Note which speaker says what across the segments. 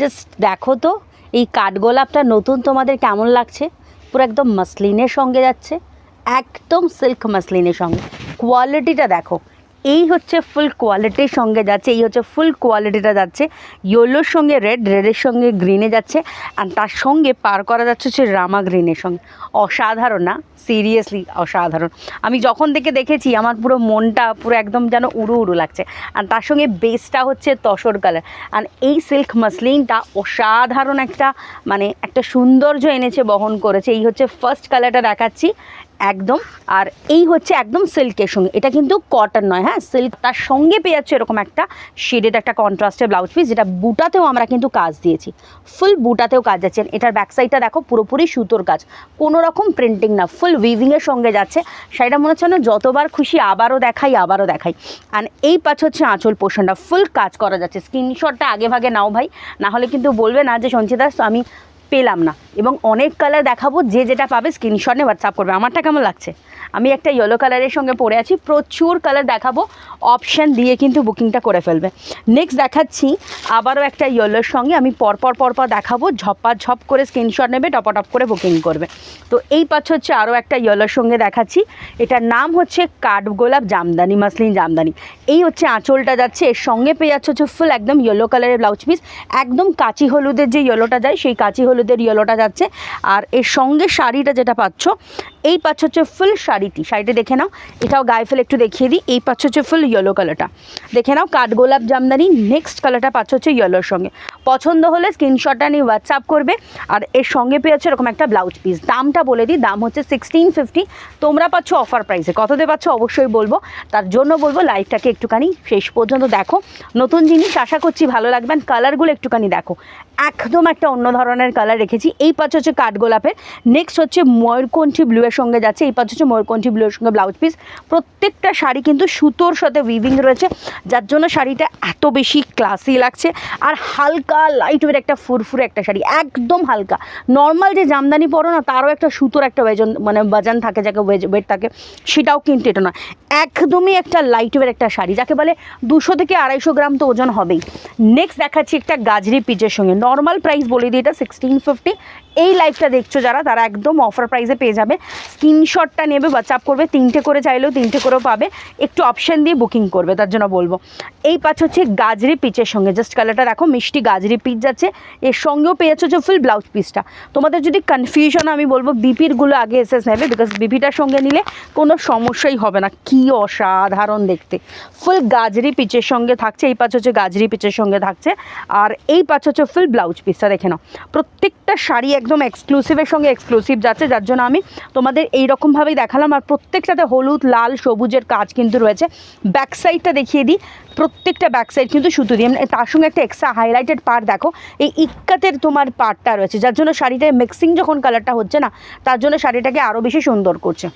Speaker 1: Just দেখো তো, এই কাঠগোলাপটা নতুন তোমাদের কেমন লাগছে? পুরো একদম মাসলিনের সঙ্গে যাচ্ছে, একদম সিল্ক মাসলিনের সঙ্গে। কোয়ালিটিটা দেখো এই হচ্ছে ফুল কোয়ালিটির সঙ্গে যাচ্ছে, এই হচ্ছে ফুল কোয়ালিটিটা যাচ্ছে। ইয়েলোর সঙ্গে রেড রেডের সঙ্গে গ্রিনে যাচ্ছে। আর তার সঙ্গে পার করা যাচ্ছে হচ্ছে রামা গ্রিনের সঙ্গে। অসাধারণ না? সিরিয়াসলি অসাধারণ। আমি যখন থেকে দেখেছি, আমার পুরো মনটা পুরো একদম যেন উড়ু উড়ু লাগছে। আর তার সঙ্গে বেসটা হচ্ছে তসর কালার আর এই সিল্ক মাসলিনটা অসাধারণ একটা মানে একটা সৌন্দর্য এনেছে, বহন করেছে। এই হচ্ছে ফার্স্ট কালারটা দেখাচ্ছি। একদম। আর এই হচ্ছে একদম সিল্কের সঙ্গে। এটা কিন্তু কটন নয় হ্যাঁ? সিল্ক তার সঙ্গে পেয়ে যাচ্ছে এরকম একটা শেডেড একটা কন্ট্রাস্টের ব্লাউজ পিস যেটা বুটাতেও আমরা কিন্তু কাজ দিয়েছি। ফুল বুটাতেও কাজ যাচ্ছে এটার ব্যাক সাইডটা দেখো, পুরোপুরি সুতোর কাজ। কোনো রকম প্রিন্টিং না ফুল উইভিংয়ের সঙ্গে যাচ্ছে। শাড়িটা মনে হচ্ছে না যতবার খুশি আবারও দেখাই আবারও দেখাই। আর এই পাশ হচ্ছে আঁচল পোষণটা ফুল কাজ করা যাচ্ছে। স্ক্রিনশটটা আগে ভাগে নাও ভাই। না হলে কিন্তু বলবে না যে সঞ্চিতা, আমি পেলাম না। এবং অনেক কালার দেখাবো, যে যেটা পাবে স্ক্রিনশট নিয়ে হোয়াটসঅ্যাপ করবে। আমারটা কেমন লাগছে? আমি একটা ইয়েলো কালারের সঙ্গে পরে আছি। প্রচুর কালার দেখাবো। অপশান দিয়ে কিন্তু বুকিংটা করে ফেলবে। নেক্সট দেখাচ্ছি, আবারও একটা ইয়েলোর সঙ্গে আমি পরপর পরপর দেখাবো। ঝপা, ঝপ করে স্ক্রিনশট নেবে টপাটপ করে বুকিং করবে। তো এই পাচ্ছ হচ্ছে আরও একটা ইয়েলোর সঙ্গে দেখাচ্ছি। এটার নাম হচ্ছে কাঠগোলাপ জামদানি, মাসলিন জামদানি। এই হচ্ছে আঁচলটা যাচ্ছে। এর সঙ্গে পেয়ে যাচ্ছে হচ্ছে ফুল একদম ইয়েলো কালারের ব্লাউজ পিস একদম কাঁচি হলুদের যে ইয়েলোটা যায়, সেই কাঁচি হলুদের ইয়েলোটা যাচ্ছে। আর এর সঙ্গে শাড়িটা যেটা পাচ্ছ, এই পাচ্ছ হচ্ছে ফুল শাড়িটি শাড়িটা দেখে নাও। এটাও গায়ে ফেলে একটু দেখিয়ে দিই। এই পাচ্ছ হচ্ছে ফুল ইয়েলো কালারটা দেখে নাও কাঠগোলাপ জামদানি নেক্সট কালারটা পাচ্ছ হচ্ছে ইয়েলোর সঙ্গে। পছন্দ হলে স্ক্রিনশটটা নিয়ে হোয়াটসঅ্যাপ করবে। আর এর সঙ্গে পেয়ে যাচ্ছে এরকম একটা ব্লাউজ পিস দামটা বলে দিই, দাম হচ্ছে সিক্সটিন ফিফটি তোমরা পাচ্ছ অফার প্রাইসে কততে পাচ্ছ অবশ্যই বলব। তার জন্য বলব লাইভটাকে একটুখানি শেষ পর্যন্ত দেখো। নতুন জিনিস আশা করছি ভালো লাগবে আর কালারগুলো একটুখানি দেখো। একদম একটা অন্য ধরনের কালার রেখেছি। এই পাচ্ছ হচ্ছে কাঠগোলাপের নেক্সট হচ্ছে ময়ূরকণ্ঠী ব্লুয়ের সঙ্গে যাচ্ছে। এই পাচ্ছ হচ্ছে ময়ূরকণ্ঠী ব্লুয়ের সঙ্গে ব্লাউজ পিস প্রত্যেকটা শাড়ি কিন্তু সুতোর সাথে উইভিং রয়েছে। যার জন্য শাড়িটা এত বেশি ক্লাসি লাগছে। আর হালকা লাইট ওয়েট একটা ফুরফুরে একটা শাড়ি। একদম হালকা। নর্মাল যে জামদানি পরো না, তারও একটা সুতোর একটা ওয়েজন মানে বাজান থাকে, যাকে ওয়েজ ওয়েট থাকে, সেটাও কিন্তু এটা নয়। একদমই একটা লাইট ওয়েট একটা শাড়ি, যাকে বলে দুশো থেকে আড়াইশো গ্রাম তো ওজন হবেই। নেক্সট দেখাচ্ছি একটা গাজরি পিচের সঙ্গে। নর্মাল প্রাইস বলে দিই এটা সিক্সটিন ফিফটি এই লাইফটা দেখছ যারা তারা একদম অফার প্রাইসে পেয়ে যাবে। স্ক্রিনশটটা নেবে হোয়াটসঅ্যাপ করবে, তিনটে করে চাইলেও তিনটে করেও পাবে। একটু অপশান দিয়ে বুকিং করবে, তার জন্য বলব। এই পাঁচ হচ্ছে গাজরি পিচের সঙ্গে। জাস্ট কালারটা দেখো মিষ্টি গাজরি পিচ যাচ্ছে এর সঙ্গেও পেয়ে যাচ্ছে ফুল ব্লাউজ পিসটা তোমাদের যদি কনফিউশন আমি বলব বিপিরগুলো আগে এসএস নেবে বিকজ বিপিটার সঙ্গে নিলে কোনো সমস্যাই হবে না। কী অসাধারণ দেখতে। ফুল গাজরি পিচের সঙ্গে থাকছে, এই পাঁচ হচ্ছে গাজরি পিচের সঙ্গে থাকছে। আর এই পাঁচ হচ্ছে ফুল ব্লাউজ পিসটা দেখে নাও। প্রত্যেকটা শাড়ি একদম এক্সক্লুসিভের সঙ্গে এক্সক্লুসিভ যাচ্ছে, যার জন্য আমি তোমাদের এই রকমভাবেই দেখালাম। আর প্রত্যেকটাতে হলুদ, লাল, সবুজের কাজ কিন্তু রয়েছে। ব্যাক সাইডটা দেখিয়ে দিই। প্রত্যেকটা ব্যাক সাইড কিন্তু সুতো দিয়ে। মানে তার সঙ্গে একটা এক্সট্রা হাইলাইটেড পার্ট দেখো। এই ইক্কাতের তোমার পার্টটা রয়েছে। যার জন্য শাড়িটার মিক্সিং যখন কালারটা হচ্ছে না, তার জন্য শাড়িটাকে আরও বেশি সুন্দর করছে।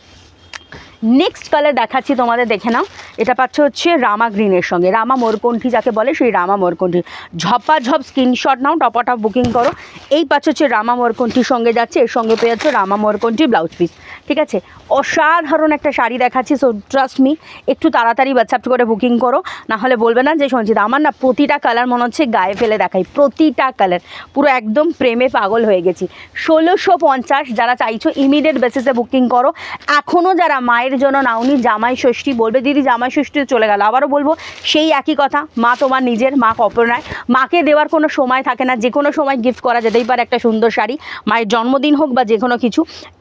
Speaker 1: নেক্সট কালার দেখাচ্ছি তোমাদের, দেখে নাও। এটা পাচ্ছ হচ্ছে রামা গ্রিনের সঙ্গে। রামা মোরকণ্ঠী যাকে বলে, সেই রামা মোরকণ্ঠী। ঝপা ঝপ স্ক্রিনশট নাও টপা টপ বুকিং করো। এই পাচ্ছ হচ্ছে রামা মোরকণ্ঠীর সঙ্গে যাচ্ছে। এর সঙ্গে পেয়ে যাচ্ছে রামা মোরকণ্ঠী ব্লাউজ পিস ঠিক আছে? অসাধারণ একটা শাড়ি দেখাচ্ছি সো ট্রাস্ট মি একটু তাড়াতাড়ি হোয়াটসঅ্যাপ করে বুকিং করো। না হলে বলবে না যে সঞ্চিত আমার না প্রতিটা কালার মনে হচ্ছে গায়ে ফেলে দেখাই। প্রতিটা কালার পুরো একদম প্রেমে পাগল হয়ে গেছি। ষোলোশো পঞ্চাশ যারা চাইছো ইমিডিয়েট বেসিসে বুকিং করো। এখনও যারা মায়ের জন্য নাওনি জামাই ষষ্ঠী বলবে, দিদি, জামাই ষষ্ঠী চলে গেল। আবারও বলব, সেই একই কথা, মা তোমার নিজের, মা কপনায় মাকে দেওয়ার কোনো সময় থাকে না, যে কোনো সময় গিফট করা যেতেই পারে একটা সুন্দর শাড়ি, মায়ের জন্মদিন হোক বা যে কোনো কিছু।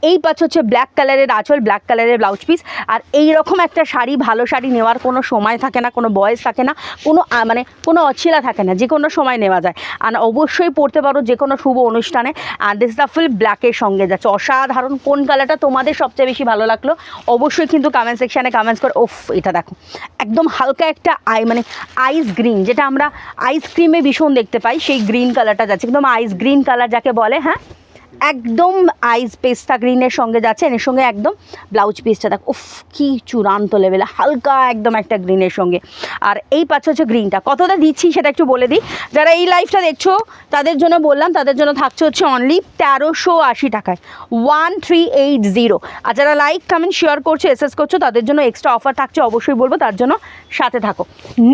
Speaker 1: এই পাচ্ছ হচ্ছে ব্ল্যাক কালারের আঁচল ব্ল্যাক কালারের ব্লাউজ পিস আর এই রকম একটা শাড়ি, ভালো শাড়ি নেওয়ার কোনো সময় থাকে না, কোনো বয়স থাকে না, কোনো মানে কোনো অছিলা থাকে না, যে কোনো সময় নেওয়া যায়। আর অবশ্যই পড়তে পারো যে কোনো শুভ অনুষ্ঠানে। আর দিস দ্য ফুল ব্ল্যাকের সঙ্গে যাচ্ছে। অসাধারণ, কোন কালারটা তোমাদের সবচেয়ে বেশি ভালো লাগল, অবশ্যই কিন্তু কমেন্ট সেকশানে কমেন্টস করে ওফ এটা দেখো। একদম হালকা একটা আই মানে আইস গ্রিন যেটা আমরা আইসক্রিমে ভীষণ দেখতে পাই, সেই গ্রিন কালারটা যাচ্ছে। একদম আইস গ্রিন কালার যাকে বলে হ্যাঁ? একদম আইস পেস্তা গ্রিনের সঙ্গে যাচ্ছে, এর সঙ্গে একদম ব্লাউজ পিসটা দেখ, উফ, কি চূড়ান্ত লেভেলে হালকা একদম একটা গ্রিনের সঙ্গে। আর এই পাচ্ছে হচ্ছে গ্রিনটা কতটা দিচ্ছি সেটা একটু বলে দিই। যারা এই লাইফটা দেখছ, তাদের জন্য বললাম, তাদের জন্য থাকছে হচ্ছে অনলি তেরোশো আশি টাকায়। ওয়ান থ্রি এইট জিরো আর যারা লাইক কমেন্ট শেয়ার করছ এসএস করছ, তাদের জন্য এক্সট্রা অফার থাকছে, অবশ্যই বলব, তার জন্য সাথে থাকো।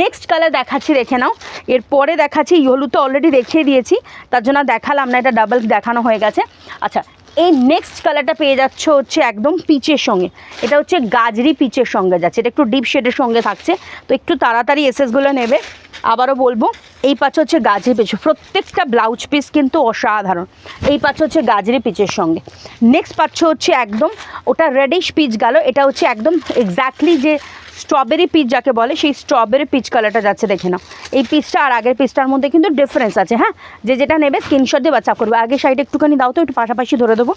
Speaker 1: নেক্সট কালার দেখাচ্ছি, দেখে নাও। এরপরে দেখাচ্ছি ইয়েলো তো অলরেডি দেখিয়ে দিয়েছি, তার জন্য দেখালাম না, এটা ডাবল দেখানো হয়ে গেছে। আচ্ছা এই নেক্সট কালারটা পেয়ে যাচ্ছে হচ্ছে একদম পিচের সঙ্গে। এটা হচ্ছে গাজরি পিচের সঙ্গে যাচ্ছে। এটা একটু ডিপ শেডের সঙ্গে থাকছে। তো একটু তাড়াতাড়ি এসএসগুলো নেবে। আবারও বলব, এই পাচ্ছে হচ্ছে গাজরি পিচ প্রত্যেকটা ব্লাউজ পিস কিন্তু অসাধারণ। এই পাচ্ছে হচ্ছে গাজরি পিচের সঙ্গে। নেক্সট পাচ্ছ হচ্ছে একদম, ওটা রেডিশ পিচ গেল। এটা হচ্ছে একদম এক্স্যাক্টলি যে স্ট্রবেরি পিচ যাকে বলে, সেই স্ট্রবেরি পিচ কালারটা যাচ্ছে, দেখে নাও। এই পিচটা আর আগের পিচটার মধ্যে কিন্তু ডিফারেন্স আছে হ্যাঁ? যে যেটা নেবে স্ক্রিনশট দিয়ে বাচ্চা করবে। আগে সাইডে একটুখানি দাও তো, একটু পাশাপাশি ধরে দেবো।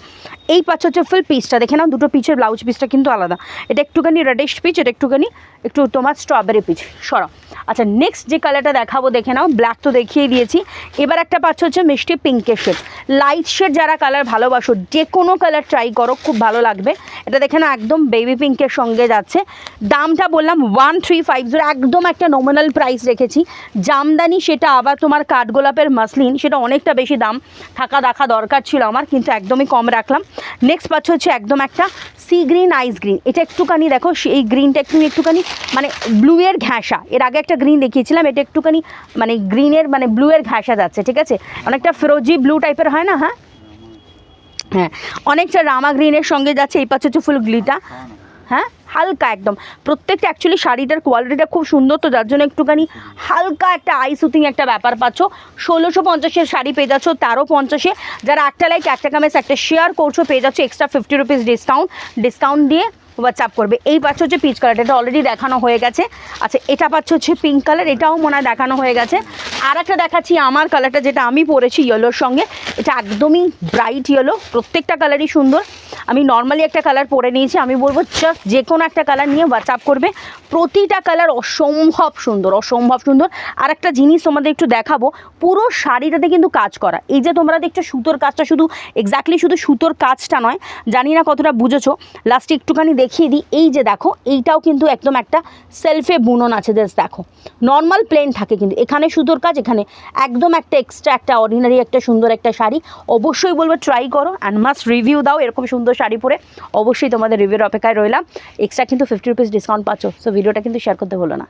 Speaker 1: এই পাচ্ছে হচ্ছে ফুল পিচটা দেখে নাও, দুটো পিচের ব্লাউজ পিসটা কিন্তু আলাদা। এটা একটুখানি রেডিশ পিচ এটা একটুখানি, একটু তোমার স্ট্রবেরি পিচ সরাও। আচ্ছা নেক্সট যে কালারটা দেখাবো, দেখে নাও ব্ল্যাক তো দেখিয়ে দিয়েছি। এবার একটা পাচ্ছে হচ্ছে মিষ্টি পিঙ্কের শেড লাইট শেড যারা কালার ভালোবাসো যে কোনো কালার ট্রাই করো, খুব ভালো লাগবে। এটা দেখে না একদম বেবি পিঙ্কের সঙ্গে যাচ্ছে। দামটা বললাম ওয়ান থ্রি ফাইভ জিরো একদম একটা নমিনাল প্রাইস রেখেছি। জামদানি সেটা আবার তোমার কাঠগোলাপের মাসলিন সেটা অনেকটা বেশি দাম। থাকা দেখা দরকার ছিল আমার, কিন্তু একদমই কম রাখলাম। নেক্সট পাচ্ছে হচ্ছে একদম একটা সি গ্রিন আইস গ্রিন এটা একটুখানি দেখো, এই গ্রিনটা একটু একটুখানি মানে ব্লুয়ের ঘ্যাঁসা। এর আগে গ্রিন দেখিয়েছিলাম, এটা একটুখানি মানে গ্রিনের মানে ব্লুয়ের ঘ্যাঁসা যাচ্ছে, ঠিক আছে? অনেকটা ফিরোজি ব্লু টাইপের হয় না হ্যাঁ? হ্যাঁ অনেকটা রামা গ্রিনের সঙ্গে যাচ্ছে, এই পাচ্ছে ফুল গ্লিটা হ্যাঁ হালকা একদম। প্রত্যেকটা অ্যাকচুয়ালি শাড়িটার কোয়ালিটিটা খুব সুন্দর, তো যার জন্য একটুখানি হালকা একটা আই সুতিং একটা ব্যাপার পাচ্ছ। ষোলোশো পঞ্চাশের শাড়ি পেয়ে যাচ্ছ, তেরো পঞ্চাশে। যারা একটা লাইক একটা কামেস একটা শেয়ার করছ, পেয়ে যাচ্ছ extra fifty rupees discount discount দিয়ে হোয়াটসঅ্যাপ করবে। এই পাচ্ছ হচ্ছে পিচ কালার এটা অলরেডি দেখানো হয়ে গেছে। আচ্ছা এটা পাচ্ছ হচ্ছে পিঙ্ক কালার এটাও মনে হয় দেখানো হয়ে গেছে। আর একটা দেখাচ্ছি আমার কালারটা যেটা আমি পরেছি ইয়েলোর সঙ্গে। এটা একদমই ব্রাইট ইয়েলো প্রত্যেকটা কালারই সুন্দর। আমি নর্মালি একটা কালার পরে নিয়েছি, আমি বলব জাস্ট যে কোনো একটা কালার নিয়ে হোয়াটসঅ্যাপ করবে। প্রতিটা কালার অসম্ভব সুন্দর অসম্ভব সুন্দর। আর একটা জিনিস তোমাদের একটু দেখাবো, পুরো শাড়িটাতে কিন্তু কাজ করা। এই যে তোমরা দেখছ সুতোর কাজটা শুধু এক্স্যাক্টলি শুধু সুতোর কাজটা নয়, জানি না কতটা বুঝেছ। লাস্টে একটুখানি দেখিয়ে দিই। এই যে দেখো, এইটাও কিন্তু একদম একটা সেলফে বুনন আছে জাস্ট দেখো। নর্মাল প্লেন থাকে কিন্তু। এখানে সুতোর কাজ, এখানে একদম একটা এক্সট্রা একটা অর্ডিনারি একটা সুন্দর একটা শাড়ি। অবশ্যই বলব ট্রাই করো অ্যান্ড মাস্ট রিভিউ দাও, এরকম সুন্দর শাড়ি পরে অবশ্যই তোমাদের রিভিউর অপেক্ষায় রইলাম। এক্সট্রা কিন্তু ফিফটি রুপিস ডিসকাউন্ট পাচ্ছ সো ভিডিওটা কিন্তু শেয়ার করতে হলো না।